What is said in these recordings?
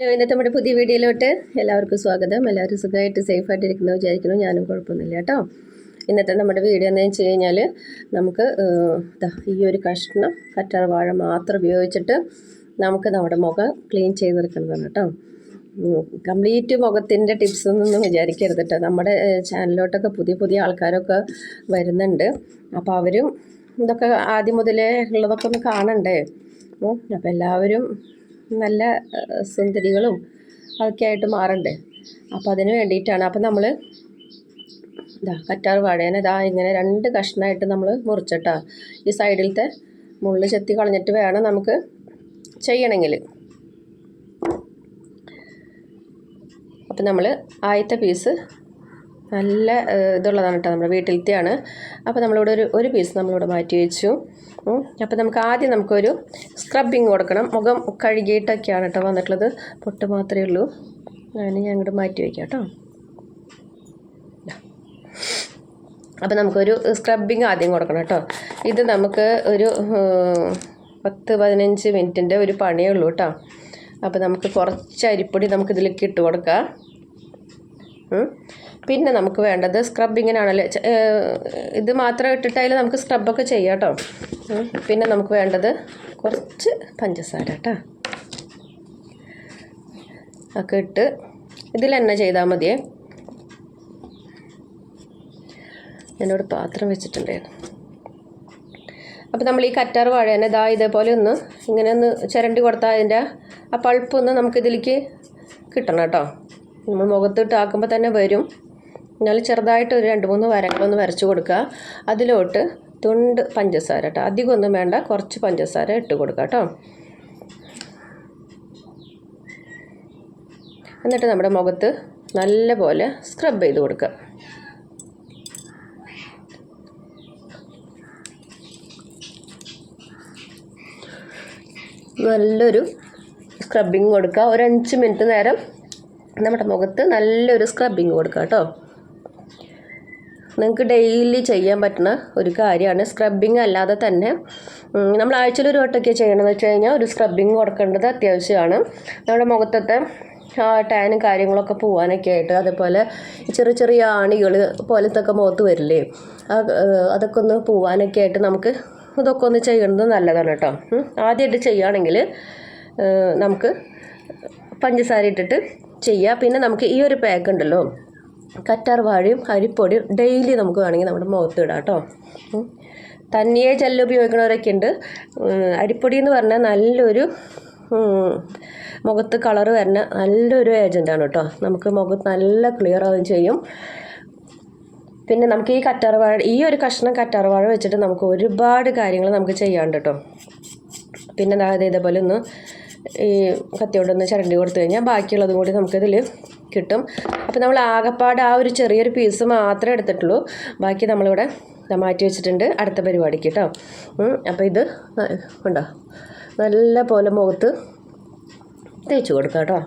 ഇന്നത്തെ നമ്മുടെ പുതിയ വീഡിയോയിലോട്ട് എല്ലാവർക്കും സ്വാഗതം. എല്ലാവരും സുഖമായിട്ട് സേഫായിട്ട് ഇരിക്കുന്നു വിചാരിക്കുന്നു. ഞാനും കുഴപ്പമൊന്നുമില്ല കേട്ടോ. ഇന്നത്തെ നമ്മുടെ വീഡിയോ എന്ന് വെച്ച് കഴിഞ്ഞാൽ നമുക്ക് ഈ ഒരു കഷ്ണം കറ്റാർ വാഴ മാത്രം ഉപയോഗിച്ചിട്ട് നമുക്ക് നമ്മുടെ മുഖം ക്ലീൻ ചെയ്തെടുക്കുന്നതാണ് കേട്ടോ. കംപ്ലീറ്റ് മുഖത്തിന്റെ ടിപ്സ് ഒന്നും വിചാരിക്കരുത് കേട്ടോ. നമ്മുടെ ചാനലിലോട്ടൊക്കെ പുതിയ പുതിയ ആൾക്കാരൊക്കെ വരുന്നുണ്ട്. അപ്പോൾ അവരും ഇതൊക്കെ ആദ്യം മുതലേ ഉള്ളതൊക്കെ ഒന്ന് കാണണ്ടേ? അപ്പോൾ എല്ലാവരും നല്ല സുന്ദരികളും ഒക്കെ ആയിട്ട് മാറണ്ടേ? അപ്പോൾ അതിന് വേണ്ടിയിട്ടാണ്. അപ്പോൾ നമ്മൾ ഇതാ കറ്റാർ വാഴേനെ ഇതാ ഇങ്ങനെ രണ്ട് കഷ്ണമായിട്ട് നമ്മൾ മുറിച്ചിട്ടാ. ഈ സൈഡിലത്തെ മുള്ള് ചെത്തി കളഞ്ഞിട്ട് വേണം നമുക്ക് ചെയ്യണമെങ്കിൽ അപ്പം നമ്മൾ ആദ്യത്തെ പീസ് നല്ല ഇതുള്ളതാണ് കേട്ടോ നമ്മുടെ വീട്ടിലത്തെയാണ്. അപ്പോൾ നമ്മളിവിടെ ഒരു ഒരു പീസ് നമ്മളിവിടെ മാറ്റി വെച്ചു. അപ്പോൾ നമുക്ക് ആദ്യം നമുക്കൊരു സ്ക്രബിങ് കൊടുക്കണം. മുഖം കഴുകിയിട്ടൊക്കെയാണ് കേട്ടോ വന്നിട്ടുള്ളത്. പൊട്ട് മാത്രമേ ഉള്ളൂ. അതിന് ഞാൻ ഇങ്ങോട്ട് മാറ്റി വയ്ക്കാം കേട്ടോ. അപ്പോൾ നമുക്കൊരു സ്ക്രബിങ് ആദ്യം കൊടുക്കണം കേട്ടോ. ഇത് നമുക്ക് ഒരു പത്ത് പതിനഞ്ച് മിനിറ്റിന്റെ ഒരു പണിയേ ഉള്ളൂ കേട്ടോ. അപ്പോൾ നമുക്ക് കുറച്ച് അരിപ്പൊടി നമുക്കിതിലേക്ക് ഇട്ട് കൊടുക്കാം. പിന്നെ നമുക്ക് വേണ്ടത് സ്ക്രബിങ്ങിനാണല്ലോ ഇത് മാത്രം ഇട്ടിട്ടായാലും നമുക്ക് സ്ക്രബൊക്കെ ചെയ്യാം കേട്ടോ പിന്നെ നമുക്ക് വേണ്ടത് കുറച്ച് പഞ്ചസാര കേട്ടോ ഒക്കെ ഇട്ട് ഇതിൽ തന്നെ ചെയ്താൽ മതിയേ. എന്നോട് പാത്രം വെച്ചിട്ടുണ്ടായിരുന്നു. അപ്പോൾ നമ്മൾ ഈ കറ്റാർ വാഴേനെ ഇതാ ഇതേപോലെ ഒന്ന് ഇങ്ങനെ ഒന്ന് ചിരണ്ടി കൊടുത്താൽ അതിന്റെ ആ പൾപ്പൊന്ന് നമുക്കിതിലേക്ക് കിട്ടണം കേട്ടോ നമ്മൾ മുഖത്തിട്ട് ആക്കുമ്പോൾ തന്നെ വരും. എന്നാൽ ചെറുതായിട്ട് ഒരു രണ്ട് മൂന്ന് വരകളൊന്ന് വരച്ചു കൊടുക്കുക. അതിലോട്ട് തുണ്ട് പഞ്ചസാര കേട്ടോ. അധികം ഒന്നും വേണ്ട. കുറച്ച് പഞ്ചസാര ഇട്ട് കൊടുക്കുക കേട്ടോ. എന്നിട്ട് നമ്മുടെ മുഖത്ത് നല്ല പോലെ സ്ക്രബ് ചെയ്ത് കൊടുക്കുക. നല്ലൊരു സ്ക്രബിങ് കൊടുക്കുക. ഒരു അഞ്ച് മിനിറ്റ് നേരം നമ്മുടെ മുഖത്ത് നല്ലൊരു സ്ക്രബിങ് കൊടുക്കുക കേട്ടോ. നിങ്ങൾക്ക് ഡെയിലി ചെയ്യാൻ പറ്റുന്ന ഒരു കാര്യമാണ് സ്ക്രബിങ് അല്ലാതെ തന്നെ നമ്മൾ ആഴ്ചയിൽ ഒരു വട്ടമൊക്കെ ചെയ്യണമെന്ന് വെച്ച് കഴിഞ്ഞാൽ ഒരു സ്ക്രബിങ് കൊടുക്കേണ്ടത് അത്യാവശ്യമാണ് നമ്മുടെ മുഖത്തത്തെ ടാനും കാര്യങ്ങളൊക്കെ പോകാനൊക്കെ ആയിട്ട് അതേപോലെ ചെറിയ ചെറിയ ആണികൾ പോലത്തൊക്കെ മുഖത്ത് വരില്ലേ അതൊക്കെ ഒന്ന് പോവാനൊക്കെ ആയിട്ട് നമുക്ക് ഇതൊക്കെ ഒന്ന് ചെയ്യുന്നത് നല്ലതാണ് കേട്ടോ. ആദ്യമായിട്ട് ചെയ്യുകയാണെങ്കിൽ നമുക്ക് പഞ്ചസാര ഇട്ടിട്ട് ചെയ്യുക പിന്നെ നമുക്ക് ഈ ഒരു പാക്ക് ഉണ്ടല്ലോ കറ്റാർ വാഴയും അരിപ്പൊടിയും ഡെയിലി നമുക്ക് വേണമെങ്കിൽ നമ്മുടെ മുഖത്ത് ഇടാം കേട്ടോ. തന്നെയേ ജെല്ല് ഉപയോഗിക്കുന്നവരൊക്കെ ഉണ്ട്. അരിപ്പൊടി എന്ന് പറഞ്ഞാൽ നല്ലൊരു മുഖത്ത് കളർ വരുന്ന നല്ലൊരു ഏജന്റാണ് കേട്ടോ. നമുക്ക് മുഖത്ത് നല്ല ക്ലിയർ ആവുകയും ചെയ്യും. പിന്നെ നമുക്ക് ഈ കറ്റാർവാഴ ഈ ഒരു കഷ്ണം കറ്റാർവാഴ വെച്ചിട്ട് നമുക്ക് ഒരുപാട് കാര്യങ്ങൾ നമുക്ക് ചെയ്യാണ്ട് കേട്ടോ. പിന്നെ അതായത് ഇത് ഇതേപോലെ ഒന്ന് ഈ കത്തിയോണ്ടൊന്ന് ചിരണ്ടി കൊടുത്തു കഴിഞ്ഞാൽ ബാക്കിയുള്ളതും കൂടി നമുക്കിതിൽ കിട്ടും. അപ്പോൾ നമ്മൾ ആകപ്പാട് ആ ഒരു ചെറിയൊരു പീസ് മാത്രമേ എടുത്തിട്ടുള്ളൂ. ബാക്കി നമ്മളിവിടെ മാറ്റി വെച്ചിട്ടുണ്ട് അടുത്ത പരിപാടിക്ക് കേട്ടോ അപ്പോൾ ഇത് ഉണ്ടോ? നല്ല പോലെ മുഖത്ത് തേച്ച് കൊടുക്കാം കേട്ടോ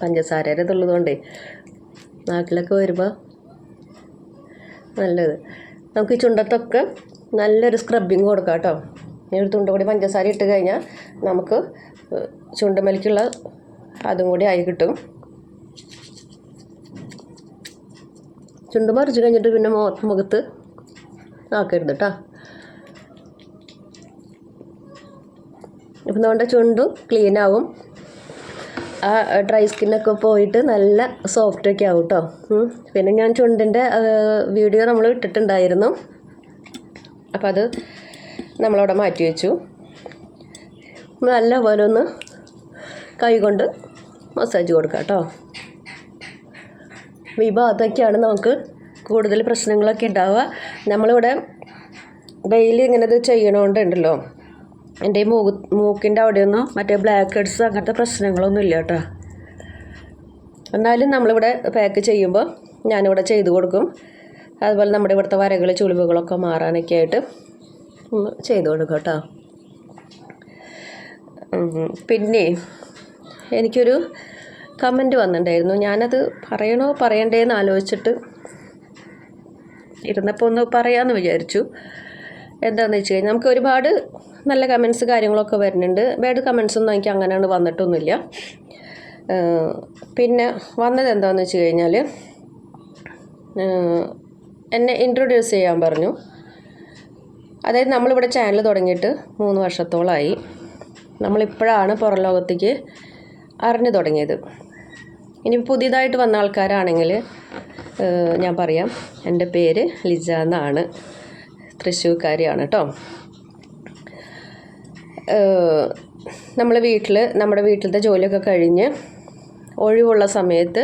പഞ്ചസാരയുടെ ഇതുള്ളതുകൊണ്ടേ നാട്ടിലൊക്കെ വരുമ്പോൾ നല്ലത്. നമുക്ക് ഈ ചുണ്ടത്തൊക്കെ നല്ലൊരു സ്ക്രബിങ് കൊടുക്കാം കേട്ടോ ഒരു തുണ്ട് കൂടി പഞ്ചസാര ഇട്ട് കഴിഞ്ഞാൽ നമുക്ക് ചുണ്ടമലിക്കുള്ള അതും കൂടി ആയി കിട്ടും. ചുണ്ട് മറിച്ച് കഴിഞ്ഞിട്ട് പിന്നെ മുഖത്ത് ആക്കരുത് കേട്ടോ ഇപ്പം നമ്മുടെ ചുണ്ടും ക്ലീൻ ആവും. ആ ഡ്രൈ സ്കിന്നൊക്കെ പോയിട്ട് നല്ല സോഫ്റ്റ് ഒക്കെ ആവും കേട്ടോ പിന്നെ ഞാൻ ചുണ്ടിന്റെ വീഡിയോ നമ്മൾ ഇട്ടിട്ടുണ്ടായിരുന്നു. അപ്പോൾ അത് നമ്മളവിടെ മാറ്റി വെച്ചു. നല്ല പോലെ ഒന്ന് കൈ കൊണ്ട് മസാജ് കൊടുക്കാം കേട്ടോ. ഈ ഭാഗത്തൊക്കെയാണ് നമുക്ക് കൂടുതൽ പ്രശ്നങ്ങളൊക്കെ ഉണ്ടാവുക. നമ്മളിവിടെ ഡെയിലി ഇങ്ങനെ ഇത് ചെയ്യണോണ്ടുണ്ടല്ലോ എന്റെ ഈ മൂക്ക് മൂക്കിന്റെ അവിടെയൊന്നും മറ്റേ ബ്ലാക്ക് ഹെഡ്സ് അങ്ങനത്തെ പ്രശ്നങ്ങളൊന്നും ഇല്ല കേട്ടോ. എന്നാലും നമ്മളിവിടെ പാക്ക് ചെയ്യുമ്പോൾ ഞാനിവിടെ ചെയ്തു കൊടുക്കും. അതുപോലെ നമ്മുടെ ഇവിടുത്തെ വരകൾ ചുളിവുകളൊക്കെ മാറാനൊക്കെ ആയിട്ട് ഒന്ന് ചെയ്ത് കൊടുക്കും കേട്ടോ. പിന്നെ എനിക്കൊരു കമന്റ് വന്നിട്ടുണ്ടായിരുന്നു. ഞാനത് പറയണോ പറയണ്ടേന്ന് ആലോചിച്ചിട്ട് ഇരുന്നപ്പോൾ ഒന്ന് പറയാമെന്ന് വിചാരിച്ചു. എന്താണെന്ന് വെച്ച് കഴിഞ്ഞാൽ നമുക്ക് ഒരുപാട് നല്ല കമൻസ് കാര്യങ്ങളൊക്കെ വരുന്നുണ്ട്. ബാഡ് കമൻസ് ഒന്നും എനിക്ക് അങ്ങനെയാണ് വന്നിട്ടൊന്നുമില്ല. പിന്നെ വന്നത് എന്താണെന്ന് വെച്ച് കഴിഞ്ഞാൽ എന്നെ ഇൻട്രൊഡ്യൂസ് ചെയ്യാൻ പറഞ്ഞു. അതായത് നമ്മളിവിടെ ചാനൽ തുടങ്ങിയിട്ട് മൂന്ന് വർഷത്തോളമായി നമ്മളിപ്പോഴാണ് പുറം ലോകത്തേക്ക് അറിഞ്ഞു തുടങ്ങിയത്. ഇനി പുതിയതായിട്ട് വന്ന ആൾക്കാരാണെങ്കിൽ ഞാൻ പറയാം. എന്റെ പേര് ലിജ എന്നാണ്. തൃശ്ശൂർക്കാരിയാണ് കേട്ടോ. നമ്മൾ വീട്ടിൽ നമ്മുടെ വീട്ടിലത്തെ ജോലിയൊക്കെ കഴിഞ്ഞ് ഒഴിവുള്ള സമയത്ത്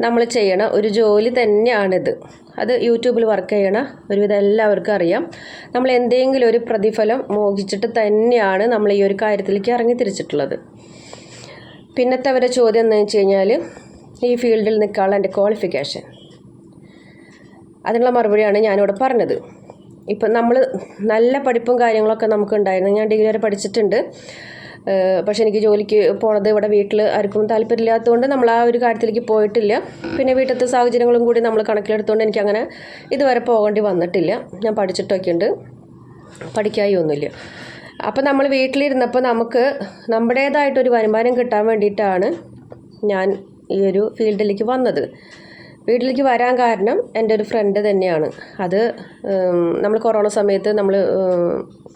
നമ്മൾ ചെയ്യണ ഒരു ജോലി തന്നെയാണിത്. അത് യൂട്യൂബിൽ വർക്ക് ചെയ്യണ ഒരുവിധം എല്ലാവർക്കും അറിയാം. നമ്മൾ എന്തെങ്കിലും ഒരു പ്രതിഫലം മോഹിച്ചിട്ട് തന്നെയാണ് നമ്മൾ ഈ ഒരു കാര്യത്തിലേക്ക് ഇറങ്ങി തിരിച്ചിട്ടുള്ളത്. പിന്നത്തെ അവരെ ചോദ്യം എന്ന് വെച്ച് കഴിഞ്ഞാൽ ഈ ഫീൽഡിൽ നിൽക്കാനുള്ള എന്റെ ക്വാളിഫിക്കേഷൻ അതിനുള്ള മറുപടിയാണ് ഞാനിവിടെ പറഞ്ഞത്. ഇപ്പം നമ്മൾ നല്ല പഠിപ്പും കാര്യങ്ങളൊക്കെ നമുക്ക് ഉണ്ടായിരുന്നു. ഞാൻ ഡിഗ്രി വരെ പഠിച്ചിട്ടുണ്ട്. പക്ഷെ എനിക്ക് ജോലിക്ക് പോണത് ഇവിടെ വീട്ടിൽ ആർക്കും താല്പര്യമില്ലാത്തതുകൊണ്ട് നമ്മൾ ആ ഒരു കാര്യത്തിലേക്ക് പോയിട്ടില്ല. പിന്നെ വീട്ടിലത്തെ സാഹചര്യങ്ങളും കൂടി നമ്മൾ കണക്കിലെടുത്തുകൊണ്ട് എനിക്കങ്ങനെ ഇതുവരെ പോകേണ്ടി വന്നിട്ടില്ല. ഞാൻ പഠിച്ചിട്ടൊക്കെ ഉണ്ട് പഠിക്കായി ഒന്നുമില്ല. അപ്പം നമ്മൾ വീട്ടിലിരുന്നപ്പോൾ നമുക്ക് നമ്മുടേതായിട്ടൊരു വരുമാനം കിട്ടാൻ വേണ്ടിയിട്ടാണ് ഞാൻ ഈ ഒരു ഫീൽഡിലേക്ക് വന്നത്. വീട്ടിലേക്ക് വരാൻ കാരണം എന്റെ ഒരു ഫ്രണ്ട് തന്നെയാണ്. അത് നമ്മൾ കൊറോണ സമയത്ത് നമ്മൾ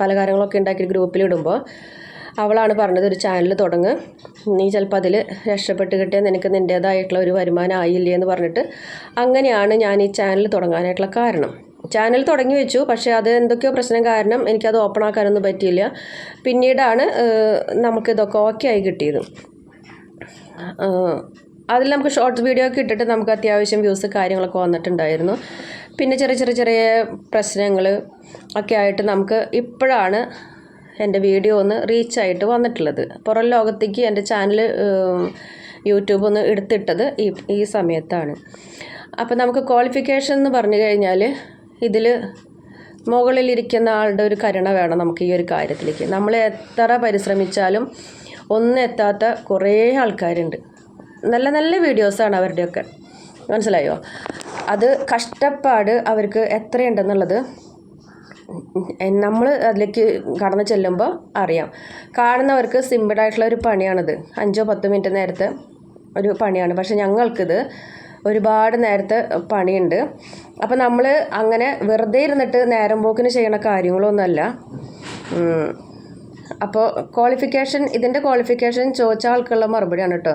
പലഹാരങ്ങളൊക്കെ ഉണ്ടാക്കി ഗ്രൂപ്പിലിടുമ്പോൾ അവളാണ് പറഞ്ഞത് ഒരു ചാനൽ തുടങ്ങ്. നീ ചിലപ്പോൾ അതിൽ രക്ഷപ്പെട്ട് കിട്ടിയാൽ നിനക്ക് നിന്റേതായിട്ടുള്ള ഒരു വരുമാനം ആയില്ലേ എന്ന് പറഞ്ഞിട്ട് അങ്ങനെയാണ് ഞാൻ ഈ ചാനൽ തുടങ്ങാനായിട്ടുള്ള കാരണം. ചാനൽ തുടങ്ങി വെച്ചു പക്ഷേ അത് എന്തൊക്കെയോ പ്രശ്നം കാരണം എനിക്കത് ഓപ്പൺ ആക്കാനൊന്നും പറ്റിയില്ല. പിന്നീടാണ് നമുക്കിതൊക്കെ ഓക്കെ ആയി കിട്ടിയത്. അതിൽ നമുക്ക് ഷോർട്ട്സ് വീഡിയോ ഒക്കെ ഇട്ടിട്ട് നമുക്ക് അത്യാവശ്യം വ്യൂസ് കാര്യങ്ങളൊക്കെ വന്നിട്ടുണ്ടായിരുന്നു. പിന്നെ ചെറിയ ചെറിയ ചെറിയ പ്രശ്നങ്ങൾ ഒക്കെ ആയിട്ട് നമുക്ക് ഇപ്പോഴാണ് എന്റെ വീഡിയോ ഒന്ന് റീച്ചായിട്ട് വന്നിട്ടുള്ളത്. പുറം ലോകത്തേക്ക് എന്റെ ചാനൽ യൂട്യൂബ് ഒന്ന് എടുത്തിട്ടത് ഈ ഈ സമയത്താണ്. അപ്പോൾ നമുക്ക് ക്വാളിഫിക്കേഷൻ എന്ന് പറഞ്ഞു കഴിഞ്ഞാൽ ഇതിൽ മുകളിലിരിക്കുന്ന ആളുടെ ഒരു കരുണ വേണം നമുക്ക് ഈ ഒരു കാര്യത്തിലേക്ക്. നമ്മൾ എത്ര പരിശ്രമിച്ചാലും ഒന്നും എത്താത്ത കുറേ ആൾക്കാരുണ്ട്. നല്ല നല്ല വീഡിയോസാണ് അവരുടെയൊക്കെ. മനസ്സിലായോ? അത് കഷ്ടപ്പാട് അവർക്ക് എത്രയുണ്ടെന്നുള്ളത് നമ്മൾ അതിലേക്ക് കടന്നു ചെല്ലുമ്പോൾ അറിയാം. കാണുന്നവർക്ക് സിമ്പിളായിട്ടുള്ള ഒരു പണിയാണിത്. അഞ്ചോ പത്തോ മിനിറ്റ് നേരത്തെ ഒരു പണിയാണ്. പക്ഷെ ഞങ്ങൾക്കിത് ഒരുപാട് നേരത്തെ പണിയുണ്ട്. അപ്പോൾ നമ്മൾ അങ്ങനെ വെറുതെ ഇരുന്നിട്ട് നേരം പോക്കിന് ചെയ്യണ കാര്യങ്ങളൊന്നുമല്ല. അപ്പോൾ ക്വാളിഫിക്കേഷൻ ഇതിന്റെ ക്വാളിഫിക്കേഷൻ ചോദിച്ച ആൾക്കുള്ള മറുപടിയാണ് കേട്ടോ.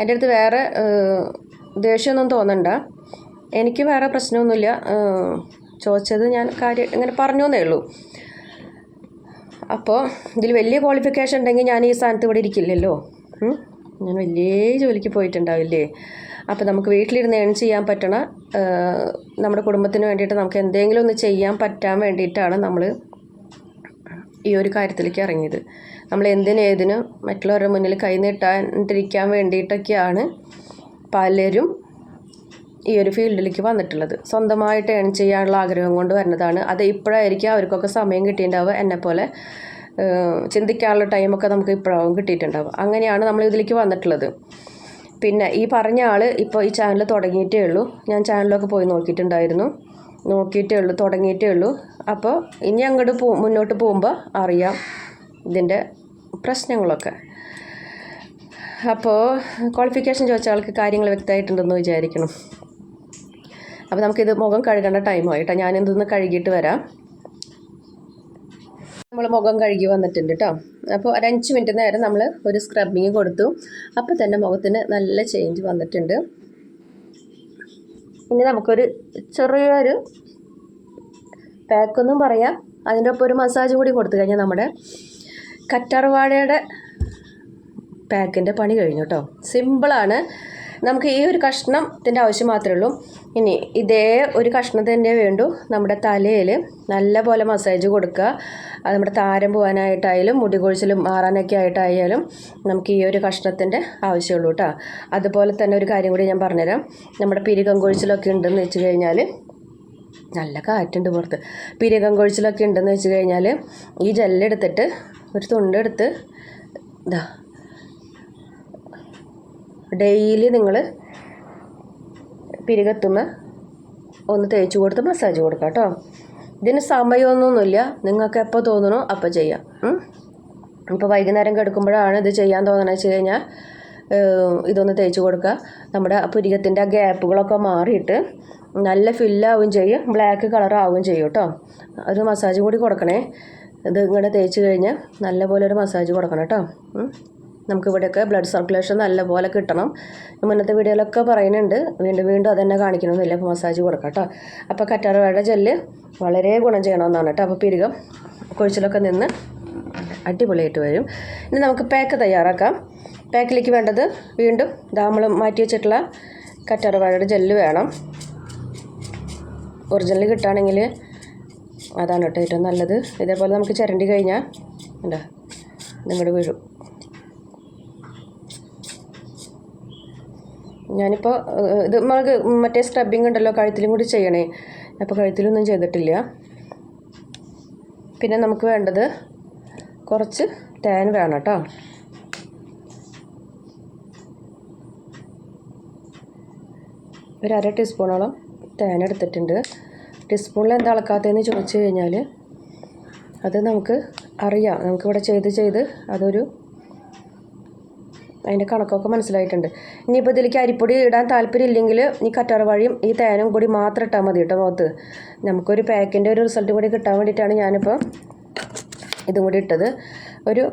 എന്റെ അടുത്ത് വേറെ ദേഷ്യമൊന്നും തോന്നണ്ട. എനിക്ക് വേറെ പ്രശ്നമൊന്നുമില്ല. ചോദിച്ചത് ഞാൻ കാര്യം ഇങ്ങനെ പറഞ്ഞു എന്നേ ഉള്ളൂ. അപ്പോൾ ഇതിൽ വലിയ ക്വാളിഫിക്കേഷൻ ഉണ്ടെങ്കിൽ ഞാൻ ഈ സ്ഥാനത്ത് ഇവിടെ ഇരിക്കില്ലല്ലോ. ഞാൻ വലിയ ജോലിക്ക് പോയിട്ടുണ്ടാവില്ലേ? അപ്പോൾ നമുക്ക് വീട്ടിലിരുന്ന് ഏൺ ചെയ്യാൻ പറ്റണ നമ്മുടെ കുടുംബത്തിന് വേണ്ടിയിട്ട് നമുക്ക് എന്തെങ്കിലും ഒന്ന് ചെയ്യാൻ പറ്റാൻ വേണ്ടിയിട്ടാണ് നമ്മൾ ഈ ഒരു കാര്യത്തിലേക്ക് ഇറങ്ങിയത്. നമ്മൾ എന്തിനേതിനും മറ്റുള്ളവരുടെ മുന്നിൽ കൈ നീട്ടാണ്ടിരിക്കാൻ വേണ്ടിയിട്ടൊക്കെയാണ് പലരും ഈ ഒരു ഫീൽഡിലേക്ക് വന്നിട്ടുള്ളത്. സ്വന്തമായിട്ട് ഏൺ ചെയ്യാനുള്ള ആഗ്രഹം കൊണ്ട് വരുന്നതാണ്. അത് ഇപ്പോഴായിരിക്കും അവർക്കൊക്കെ സമയം കിട്ടിയിട്ടുണ്ടാവുക. എന്നെപ്പോലെ ചിന്തിക്കാനുള്ള ടൈമൊക്കെ നമുക്ക് ഇപ്പോഴാവും കിട്ടിയിട്ടുണ്ടാവുക. അങ്ങനെയാണ് നമ്മൾ ഇതിലേക്ക് വന്നിട്ടുള്ളത്. പിന്നെ ഈ പറഞ്ഞ ആൾ ഇപ്പോൾ ഈ ചാനൽ തുടങ്ങിയിട്ടേ ഉള്ളൂ. ഞാൻ ചാനലൊക്കെ പോയി നോക്കിയിട്ടുണ്ടായിരുന്നു. നോക്കിയിട്ടേ ഉള്ളൂ തുടങ്ങിയിട്ടേ ഉള്ളൂ. അപ്പോൾ ഇനി അങ്ങോട്ട് പോ മുന്നോട്ട് പോകുമ്പോൾ അറിയാം ഇതിന്റെ പ്രശ്നങ്ങളൊക്കെ. അപ്പോൾ ക്വാളിഫിക്കേഷൻ ചോദിച്ച ആൾക്ക് കാര്യങ്ങൾ വ്യക്തമായിട്ടുണ്ടെന്ന് വിചാരിക്കണം. അപ്പോൾ നമുക്കിത് മുഖം കഴുകേണ്ട ടൈമായി കേട്ടോ ഞാനിതൊന്ന് കഴുകിയിട്ട് വരാം. നമ്മൾ മുഖം കഴുകി വന്നിട്ടുണ്ട് കേട്ടോ അപ്പോൾ ഒരു അഞ്ച് മിനിറ്റ് നേരം നമ്മൾ ഒരു സ്ക്രബിങ് കൊടുത്തു. അപ്പോൾ തന്നെ മുഖത്തിന് നല്ല ചേഞ്ച് വന്നിട്ടുണ്ട്. ഇനി നമുക്കൊരു ചെറിയൊരു പാക്കൊന്നും പറയാം. അതിന്റെ ഒപ്പം ഒരു മസാജ് കൂടി കൊടുത്തു കഴിഞ്ഞാൽ നമ്മുടെ കറ്റാർവാഴയുടെ പാക്കിന്റെ പണി കഴിഞ്ഞു കേട്ടോ സിമ്പിളാണ് നമുക്ക് ഈ ഒരു കഷ്ണത്തിന്റെ ആവശ്യം മാത്രമേ ഉള്ളൂ. ഇനി ഇതേ ഒരു കഷ്ണത്തിന്റെ വേണ്ടു. നമ്മുടെ തലയിൽ നല്ല പോലെ മസാജ് കൊടുക്കുക. അത് നമ്മുടെ താരം പോകാനായിട്ടായാലും മുടി കൊഴിച്ചിലും മാറാനൊക്കെ ആയിട്ടായാലും നമുക്ക് ഈ ഒരു കഷ്ണത്തിന്റെ ആവശ്യമുള്ളൂ കേട്ടോ. അതുപോലെ തന്നെ ഒരു കാര്യം കൂടി ഞാൻ പറഞ്ഞുതരാം. നമ്മുടെ പിരികം കൊഴിച്ചിലൊക്കെ ഉണ്ടെന്ന് വെച്ച് കഴിഞ്ഞാൽ നല്ല കാറ്റുണ്ട് പുറത്ത്. പിരികം കൊഴിച്ചിലൊക്കെ ഉണ്ടെന്ന് വെച്ച് കഴിഞ്ഞാൽ ഈ ജെല്ലെടുത്തിട്ട് ഒരു തുണ്ടെടുത്ത് ഇതാ ഡെയിലി നിങ്ങൾ പിരികത്തുമ്മ ഒന്ന് തേച്ച് കൊടുത്ത് മസാജ് കൊടുക്കാം കേട്ടോ. ഇതിന് സമയമൊന്നുമില്ല. നിങ്ങൾക്ക് എപ്പോൾ തോന്നണോ അപ്പോൾ ചെയ്യാം. ഇപ്പോൾ വൈകുന്നേരം കിടക്കുമ്പോഴാണ് ഇത് ചെയ്യാൻ തോന്നണമെന്ന് വെച്ച് കഴിഞ്ഞാൽ ഇതൊന്ന് തേച്ച് കൊടുക്കുക. നമ്മുടെ പുരികത്തിന്റെ ആ ഗ്യാപ്പുകളൊക്കെ മാറിയിട്ട് നല്ല ഫില്ലാവുകയും ചെയ്യും. ബ്ലാക്ക് കളറാവുകയും ചെയ്യും കേട്ടോ. ഒരു മസാജ് കൂടി കൊടുക്കണേ. ഇത് ഇങ്ങനെ തേച്ച് കഴിഞ്ഞാൽ നല്ലപോലെ ഒരു മസാജ് കൊടുക്കണം കേട്ടോ. ഉം. നമുക്ക് ഇവിടെയൊക്കെ ബ്ലഡ് സർക്കുലേഷൻ നല്ലപോലെ കിട്ടണം. മുന്നത്തെ വീഡിയോയിലൊക്കെ പറയുന്നുണ്ട്. വീണ്ടും വീണ്ടും അതന്നെ കാണിക്കണമെന്നില്ല അപ്പോൾ മസാജ് കൊടുക്കാം കേട്ടോ. അപ്പോൾ കറ്റാർവാഴ ജെല്ല് വളരെ ഗുണം ചെയ്യണമെന്നാണ് കേട്ടോ. അപ്പോൾ പിരികം കൊഴിച്ചിലൊക്കെ നിന്ന് അടിപൊളിയായിട്ട് വരും. ഇനി നമുക്ക് പാക്ക് തയ്യാറാക്കാം. പാക്കിലേക്ക് വേണ്ടത് വീണ്ടും നമ്മൾ മാറ്റി വെച്ചിട്ടുള്ള കറ്റാർവാഴയുടെ ജെല്ല് വേണം. ഒറിജിനൽ കിട്ടുകയാണെങ്കിൽ അതാണ് കേട്ടോ ഏറ്റവും നല്ലത്. ഇതേപോലെ നമുക്ക് ചിരണ്ടി കഴിഞ്ഞാൽ എന്താ നിങ്ങളുടെ വീഴും. ഞാനിപ്പോൾ ഇത് നമുക്ക് മറ്റേ സ്ക്രബിങ് ഉണ്ടല്ലോ കഴുത്തിലും കൂടി ചെയ്യണേ. അപ്പോൾ കഴുത്തിലൊന്നും ചെയ്തിട്ടില്ല. പിന്നെ നമുക്ക് വേണ്ടത് കുറച്ച് ടാൻ വേണം കേട്ടോ. ഒരു അര ടീസ്പൂണോളം ടാൻ എടുത്തിട്ടുണ്ട്. ടീസ്പൂണിൽ എന്താ അളക്കാത്തതെന്ന് ചോദിച്ചു കഴിഞ്ഞാൽ അത് നമുക്ക് അറിയാം. നമുക്കിവിടെ ചെയ്ത് ചെയ്ത് അതൊരു അതിന്റെ കണക്കൊക്കെ മനസ്സിലായിട്ടുണ്ട്. ഇനിയിപ്പോൾ ഇതിലേക്ക് അരിപ്പൊടി ഇടാൻ താല്പര്യം ഇല്ലെങ്കിൽ ഈ കറ്റാർവാഴയും ഈ തേനും കൂടി മാത്രം ഇട്ടാൽ മതി കേട്ടോ മുഖത്ത്. നമുക്കൊരു പാക്കിന്റെ ഒരു റിസൾട്ട് കൂടി കിട്ടാൻ വേണ്ടിയിട്ടാണ് ഞാനിപ്പോൾ ഇതും കൂടി ഇട്ടത്. ഒരു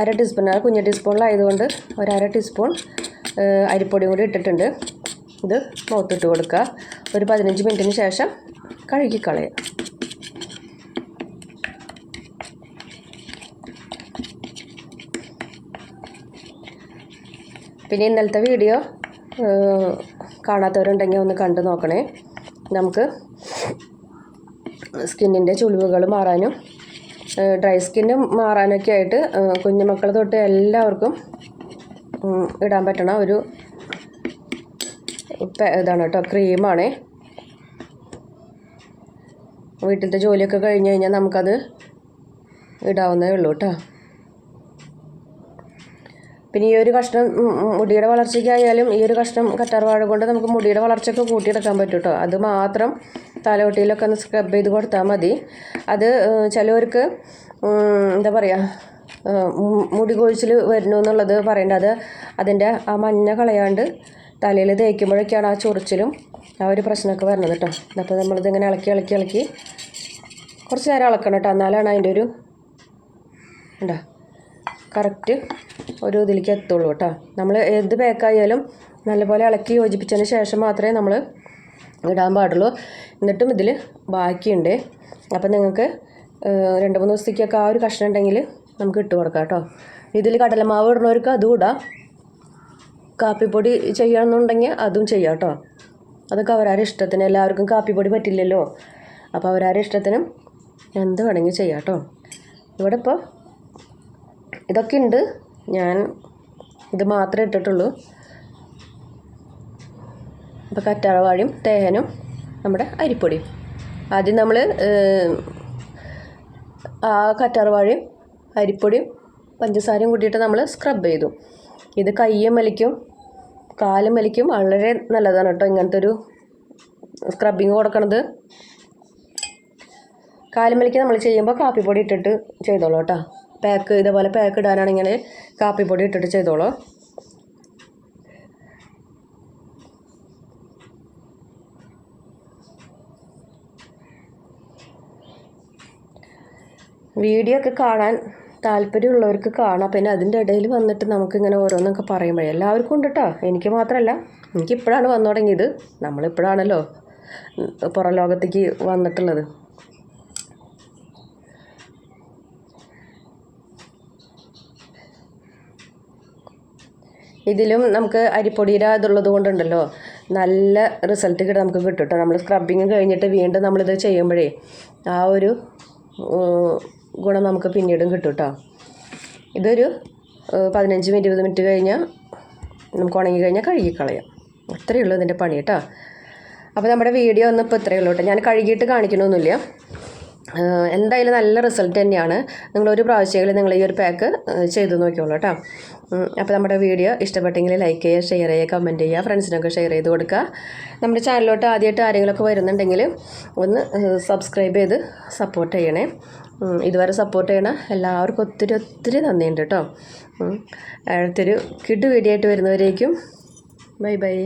അര ടീസ്പൂൺ ആ കുഞ്ഞ ടീസ്പൂണിലായതുകൊണ്ട് ഒരു അര ടീസ്പൂൺ അരിപ്പൊടിയും കൂടി ഇട്ടിട്ടുണ്ട്. ഇത് മുഖത്തിട്ട് കൊടുക്കുക. ഒരു പതിനഞ്ച് മിനിറ്റിന് ശേഷം കഴുകി പിന്നെ ഇന്നലത്തെ വീഡിയോ കാണാത്തവരുണ്ടെങ്കിൽ ഒന്ന് കണ്ടു നോക്കണേ. നമുക്ക് സ്കിന്നിന്റെ ചുളിവുകൾ മാറാനും ഡ്രൈ സ്കിന്ന് മാറാനൊക്കെ ആയിട്ട് കുഞ്ഞുമക്കൾ തൊട്ട് എല്ലാവർക്കും ഇടാൻ പറ്റണ ഒരു ഇതാണ് കേട്ടോ ക്രീമാണേ. വീട്ടിലത്തെ ജോലിയൊക്കെ കഴിഞ്ഞ് കഴിഞ്ഞാൽ നമുക്കത് ഇടാവുന്നേ ഉള്ളൂ കേട്ടോ. പിന്നെ ഈ ഒരു കഷ്ണം മുടിയുടെ വളർച്ചയ്ക്കായാലും ഈ ഒരു കഷ്ണം കറ്റാർവാഴ കൊണ്ട് നമുക്ക് മുടിയുടെ വളർച്ചയൊക്കെ കൂട്ടിയെടുക്കാൻ പറ്റും കേട്ടോ അത് മാത്രം തലവട്ടിയിലൊക്കെ ഒന്ന് സ്ക്രബ് ചെയ്ത് കൊടുത്താൽ മതി. അത് ചിലവർക്ക് എന്താ പറയുക മുടി കൊഴിച്ചിൽ വരുന്നു എന്നുള്ളത് പറയേണ്ടത് അത് അതിന്റെ ആ മഞ്ഞ കളയാണ്ട് തലയിൽ തേക്കുമ്പോഴൊക്കെയാണ് ആ ചൊറിച്ചിലും ആ ഒരു പ്രശ്നമൊക്കെ വരുന്നത് കേട്ടോ അപ്പോൾ നമ്മളിതിങ്ങനെ ഇളക്കി ഇളക്കി ഇളക്കി കുറച്ച് നേരം ഇളക്കണം കേട്ടോ എന്നാലാണ് അതിന്റെ ഒരു ഉണ്ടോ? കറക്റ്റ് ഒരു ഇതിലേക്ക് എത്തുള്ളൂ കേട്ടോ. നമ്മൾ എന്ത് പാക്കായാലും നല്ലപോലെ ഇളക്കി യോജിപ്പിച്ചതിന് ശേഷം മാത്രമേ നമ്മൾ ഇടാൻ പാടുള്ളൂ. എന്നിട്ടും ഇതിൽ ബാക്കിയുണ്ട്. അപ്പം നിങ്ങൾക്ക് രണ്ട് മൂന്ന് ദിവസത്തേക്കൊക്കെ ആ ഒരു കഷ്ണം ഉണ്ടെങ്കിൽ നമുക്ക് ഇട്ട് കൊടുക്കാം കേട്ടോ. ഇതിൽ കടലമാവ് ഇടുന്നവർക്ക് അതും ഇടാം. കാപ്പിപ്പൊടി ചെയ്യണമെന്നുണ്ടെങ്കിൽ അതും ചെയ്യാം കേട്ടോ. അതൊക്കെ അവരാരുടെ ഇഷ്ടത്തിന് എല്ലാവർക്കും കാപ്പിപ്പൊടി പറ്റില്ലല്ലോ. അപ്പോൾ അവരാരുടെ ഇഷ്ടത്തിനും എന്ത് വേണമെങ്കിൽ ചെയ്യാം കേട്ടോ. ഇവിടെ ഇപ്പോൾ ഇതൊക്കെ ഉണ്ട് ഞാൻ ഇത് മാത്രമേ ഇട്ടിട്ടുള്ളൂ. അപ്പോൾ കറ്റാർവാഴയും തേനും നമ്മുടെ അരിപ്പൊടിയും. ആദ്യം നമ്മൾ ആ കറ്റാർവാഴയും അരിപ്പൊടിയും പഞ്ചസാരയും കൂട്ടിയിട്ട് നമ്മൾ സ്ക്രബ് ചെയ്തു. ഇത് കയ്യും വലിക്കും കാലും വലിക്കും വളരെ നല്ലതാണ് കേട്ടോ ഇങ്ങനത്തെ ഒരു സ്ക്രബിങ് കൊടുക്കണത്. കാലുമലിക്ക് നമ്മൾ ചെയ്യുമ്പോൾ കാപ്പിപ്പൊടി ഇട്ടിട്ട് ചെയ്തോളൂ കേട്ടോ. പാക്ക് ഇതേപോലെ പാക്ക് ഇടാനാണെങ്കിൽ കാപ്പിപ്പൊടി ഇട്ടിട്ട് ചെയ്തോളൂ. വീഡിയോ ഒക്കെ കാണാൻ താല്പര്യമുള്ളവർക്ക് കാണാം. പിന്നെ അതിന്റെ ഇടയിൽ വന്നിട്ട് നമുക്കിങ്ങനെ ഓരോന്നൊക്കെ പറയുമ്പോഴേ എല്ലാവർക്കും ഉണ്ട് കേട്ടോ എനിക്ക് മാത്രമല്ല എനിക്കിപ്പോഴാണ് വന്നു തുടങ്ങിയത്. നമ്മളിപ്പോഴാണല്ലോ പുറം ലോകത്തേക്ക് വന്നിട്ടുള്ളത്. ഇതിലും നമുക്ക് അരിപ്പൊടിയുടെ ഇതുള്ളത് കൊണ്ടുണ്ടല്ലോ. നല്ല റിസൾട്ട് കിട്ടും നമുക്ക് കിട്ടും കേട്ടോ നമ്മൾ സ്ക്രബിങ് കഴിഞ്ഞിട്ട് വീണ്ടും നമ്മളിത് ചെയ്യുമ്പോഴേ ആ ഒരു ഗുണം നമുക്ക് പിന്നീടും കിട്ടും കേട്ടോ ഇതൊരു പതിനഞ്ച് ഇരുപത് മിനിറ്റ് കഴിഞ്ഞാൽ നമുക്ക് ഉണങ്ങി കഴിഞ്ഞാൽ കഴുകിക്കളയാം അത്രയേ ഉള്ളൂ ഇതിന്റെ പണി കേട്ടോ അപ്പോൾ നമ്മുടെ വീഡിയോ ഒന്നും ഇപ്പോൾ ഇത്രയേ ഉള്ളൂ കേട്ടോ ഞാൻ കഴുകിയിട്ട് കാണിക്കണമൊന്നുമില്ല ഏഹ് എന്തായാലും നല്ല റിസൾട്ട് തന്നെയാണ്. നിങ്ങൾ ഒരു പ്രാവശ്യമെങ്കിലും നിങ്ങൾ ഈ ഒരു പാക്ക് ചെയ്ത് നോക്കിയോളൂ കേട്ടോ. അപ്പോൾ നമ്മുടെ വീഡിയോ ഇഷ്ടപ്പെട്ടെങ്കിൽ ലൈക്ക് ചെയ്യുക ഷെയർ ചെയ്യുക കമന്റ് ചെയ്യുക ഫ്രണ്ട്സിനൊക്കെ ഷെയർ ചെയ്ത് കൊടുക്കുക. നമ്മുടെ ചാനലിലോട്ട് ആദ്യമായിട്ട് ആരെങ്കിലുമൊക്കെ വരുന്നുണ്ടെങ്കിൽ ഒന്ന് സബ്സ്ക്രൈബ് ചെയ്ത് സപ്പോർട്ട് ചെയ്യണേ. ഇതുവരെ സപ്പോർട്ട് ചെയ്യണ എല്ലാവർക്കും ഒത്തിരി ഒത്തിരി നന്ദിയുണ്ട് കേട്ടോ. അടുത്തൊരു കിഡ് വീഡിയോ ആയിട്ട് വരുന്നവരേക്കും. Bye bye